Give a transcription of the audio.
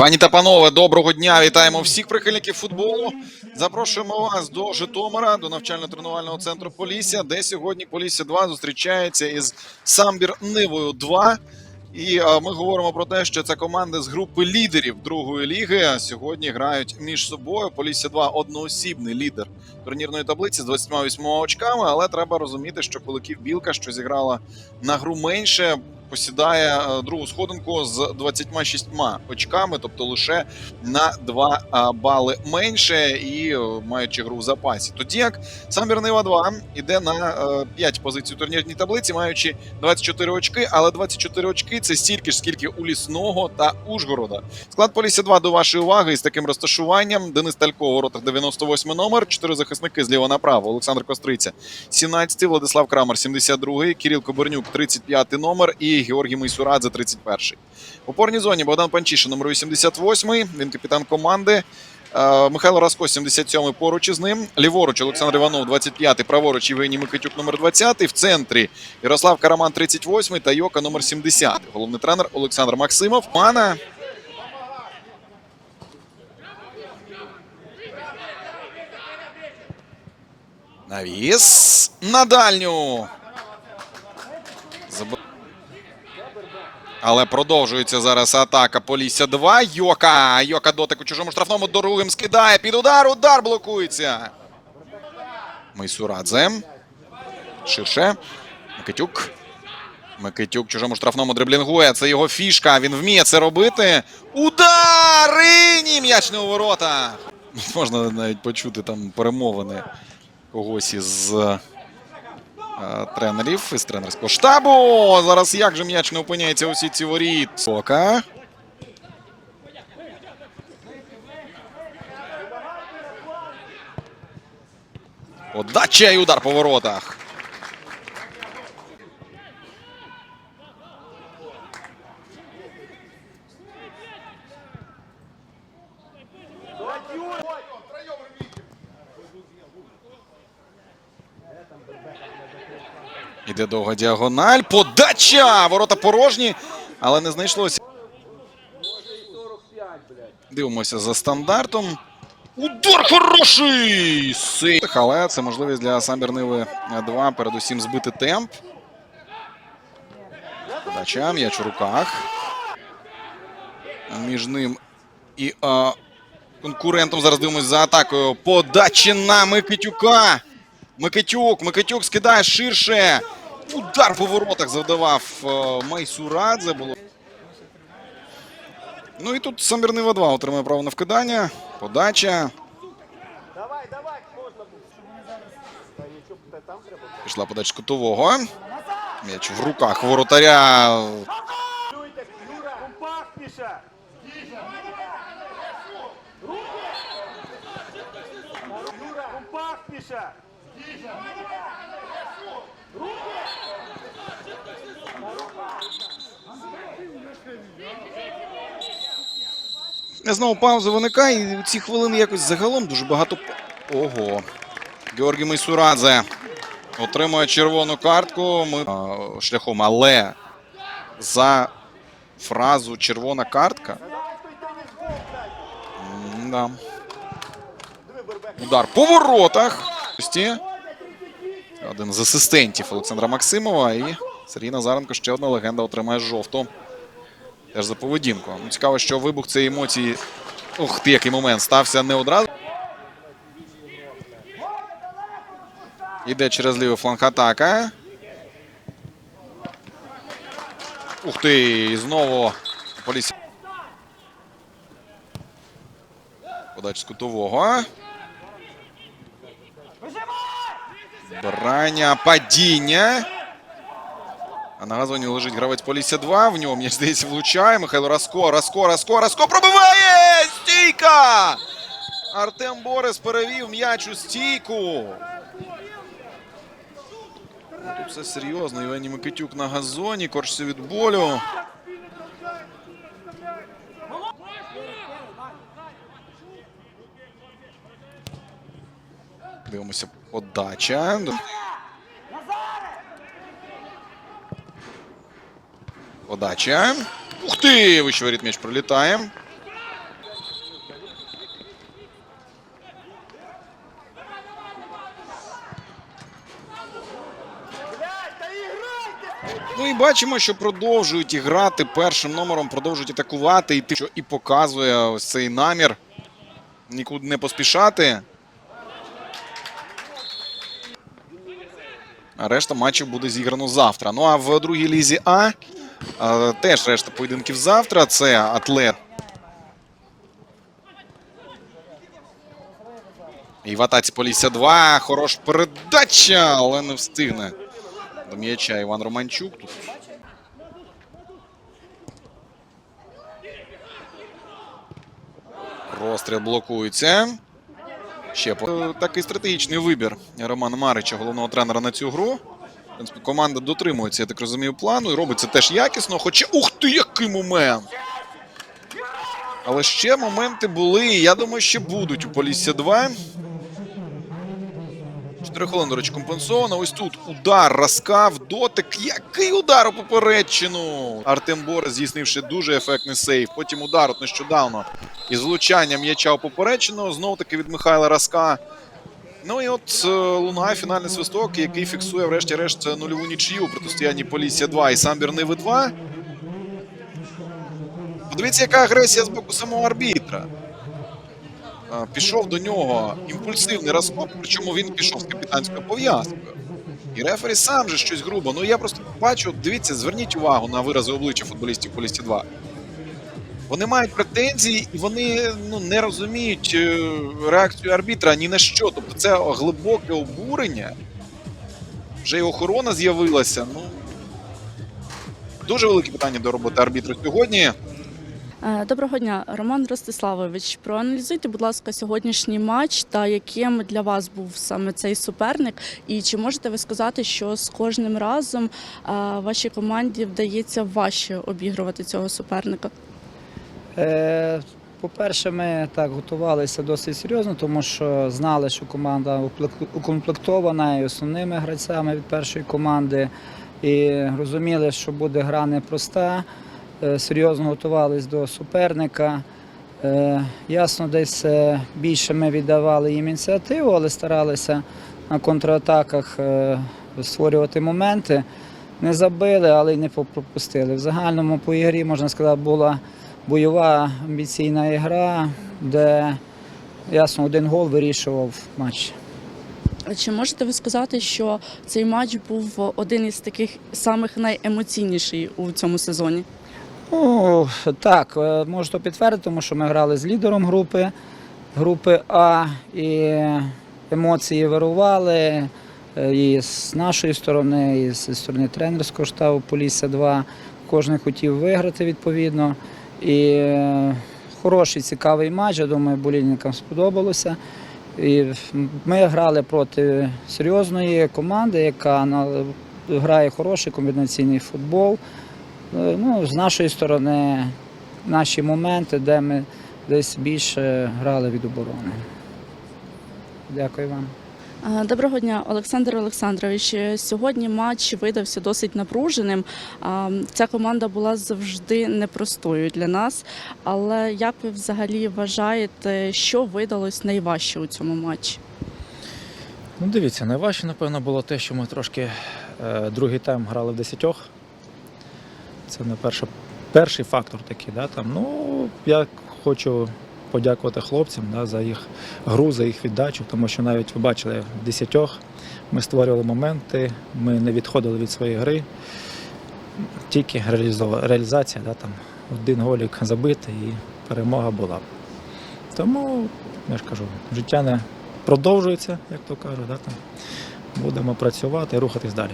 Пані та панове, доброго дня! Вітаємо всіх прихильників футболу. Запрошуємо вас до Житомира, до навчально-тренувального центру Полісся, де сьогодні Полісся 2 зустрічається із Самбір Нивою 2. І е, ми говоримо про те, що це команди з групи лідерів другої ліги сьогодні грають між собою. Полісся 2 одноосібний лідер турнірної таблиці з 28 очками. Але треба розуміти, що колектив Білка, що зіграла на гру менше, посідає е, другу сходинку з 26 очками, тобто лише на 2 бали менше і е, маючи гру в запасі. Тоді як Самбір Нива 2 іде на 5 позицій у турнірній таблиці, маючи 24 очки, але 24 очки це стільки ж, скільки у Лісного та Ужгорода. Склад Полісся 2 до вашої уваги із таким розташуванням. Денис Талько у воротах 98 номер, 4 захисники зліва направо. Олександр Костриця 17, Владислав Крамер 72, Кирил Кобернюк 35 номер і Георгій Мейсурадзе 31-й. В опорній зоні Богдан Панчишин номер 88, він капітан команди. Е, Михайло Раско, 77-й поруч із ним. Ліворуч Олександр Іванов, 25-й. праворуч Євгеній Микитюк, номер 20. В центрі Ярослав Караман, 38 та Йока, номер 70. Головний тренер Олександр Максимов. Мана. Навіс на дальню. Заб... Але продовжується зараз атака Полісся 2. Йока. Йока дотик у чужому штрафному другим скидає. Під удар. Удар блокується. Мейсурадзе. Ширше. Микитюк. Микитюк чужому штрафному дриблінгує. Це його фішка. Він вміє це робити. Удар! І ні, м'яч не у воротах. Можна навіть почути там перемовини когось із тренерів із тренерського штабу. Зараз як же м'яч не опиняється у сітці воріт. Сока. Подача і удар по воротах. Іде довга діагональ. Подача! Ворота порожні, але не знайшлося. Дивимося за стандартом. Удар хороший! Сейв. Але це можливість для Самбір Ниви 2 передусім збити темп. Подача, м'яч у руках. Між ним і а, конкурентом зараз дивимося за атакою. Подача на Микитюка. Микитюк, Микитюк скидає ширше. Удар по воротах завдавав е, Майсурадзе. Було. Ну і тут Самбір Нива 2 отримує право на вкидання. Подача. Давай, давай, можна. Пішла подача кутового. М'яч в руках воротаря. Компактніше. Знову пауза виникає. І ці хвилини якось загалом дуже багато. Ого. Георгій Майсурадзе отримує червону картку. Ми шляхом, але за фразу червона картка. М-да. Удар по воротах. Один з асистентів Олександра Максимова. І Сергій Назаренко, ще одна легенда, отримає жовту. Теж за поведінку. Ну, цікаво, що вибух цієї емоції. Ух ти, який момент стався не одразу. Іде через лівий фланг атака. Ух ти! І знову Полісся. Подача з кутового. Брання падіння. А на газоні лежить гравець Полісся 2. В нього, мені здається, влучає. Михайло Раско, Раско, Раско, Раско пробиває! Стійка! Артем Борис перевів м'яч у стійку. Ну, Тут все серйозно. Євгеній Микитюк на газоні, корчиться від болю. Дивимося, подача. Подача. Ух ти! Вище воріт м'яч пролітає. Ну і бачимо, що продовжують іграти першим номером, продовжують атакувати, і те, що і показує ось цей намір. Нікуди не поспішати. Решта матчів буде зіграно завтра. Ну а в другій лізі А теж решта поєдинків завтра. Це атлет. І в атаці Полісся 2. Хороша передача, але не встигне. До м'яча Іван Романчук. Тут Розстріл блокується. Ще по- такий стратегічний вибір Романа Марича, головного тренера на цю гру. В принципі, команда дотримується, я так розумію, плану і робить це теж якісно. Хоча, ух ти, який момент! Але ще моменти були, і я думаю, ще будуть у Полісся 2. 4 до речі, компенсовано. Ось тут удар, розкав, дотик. Який удар у попередчину! Артем Борис, здійснивши дуже ефектний сейв. Потім удар от нещодавно із влучанням м'яча у попередчину. Знову таки від Михайла Раска. Ну і от е, лунає фінальний свисток, який фіксує, врешті-решт, нульову нічию у протистоянні Полісся 2 і Самбір Ниви 2. Подивіться, яка агресія з боку самого арбітра. Пішов до нього імпульсивний розкоп, причому він пішов з капітанською пов'язкою. І рефері сам же щось грубо. Ну я просто бачу, дивіться, зверніть увагу на вирази обличчя футболістів Полісті 2. Вони мають претензії і вони ну, не розуміють е, реакцію арбітра ні на що. Тобто це глибоке обурення. Вже і охорона з'явилася. Ну, дуже велике питання до роботи арбітра сьогодні. Е, Доброго дня, Роман Ростиславович. Проаналізуйте, будь ласка, сьогоднішній матч та яким для вас був саме цей суперник. І чи можете ви сказати, що з кожним разом е, вашій команді вдається важче обігрувати цього суперника? Е, По-перше, ми так готувалися досить серйозно, тому що знали, що команда укомплектована і основними гравцями від першої команди. І розуміли, що буде гра непроста. Е, Серйозно готувалися до суперника. Е, Ясно, десь е, більше ми віддавали їм ініціативу, але старалися на контратаках е, створювати моменти. Не забили, але й не пропустили. В загальному по ігрі, можна сказати, була бойова амбіційна гра, де ясно один гол вирішував матч. Чи можете ви сказати, що цей матч був один із таких самих найемоційніший у цьому сезоні? Ну, так, е, можу то підтвердити, тому що ми грали з лідером групи, групи А, і емоції вирували е, і з нашої сторони, і зі сторони тренерського штабу Полісся 2. Кожен хотів виграти відповідно. І е, хороший, цікавий матч. Я думаю, болільникам сподобалося. І ми грали проти серйозної команди, яка грає хороший комбінаційний футбол. Е, Ну, з нашої сторони, наші моменти, де ми десь більше грали від оборони. Дякую вам. Доброго дня, Олександр Олександрович. Е, Сьогодні матч видався досить напруженим. Ця команда була завжди непростою для нас. Але як ви взагалі вважаєте, що видалось найважче у цьому матчі? Ну, дивіться, найважче, напевно, було те, що ми трошки е, другий тайм грали в десятьох. Це не перше, перший фактор такий. Да, там. Ну, я хочу подякувати хлопцям да, за їх гру, за їх віддачу, тому що навіть ви бачили в десятьох ми створювали моменти, ми не відходили від своєї гри. Тільки реалізація, да, там, один голік забитий і перемога була. Тому, я ж кажу, життя не продовжується, як то кажуть. Да, там. Будемо працювати і рухатись далі.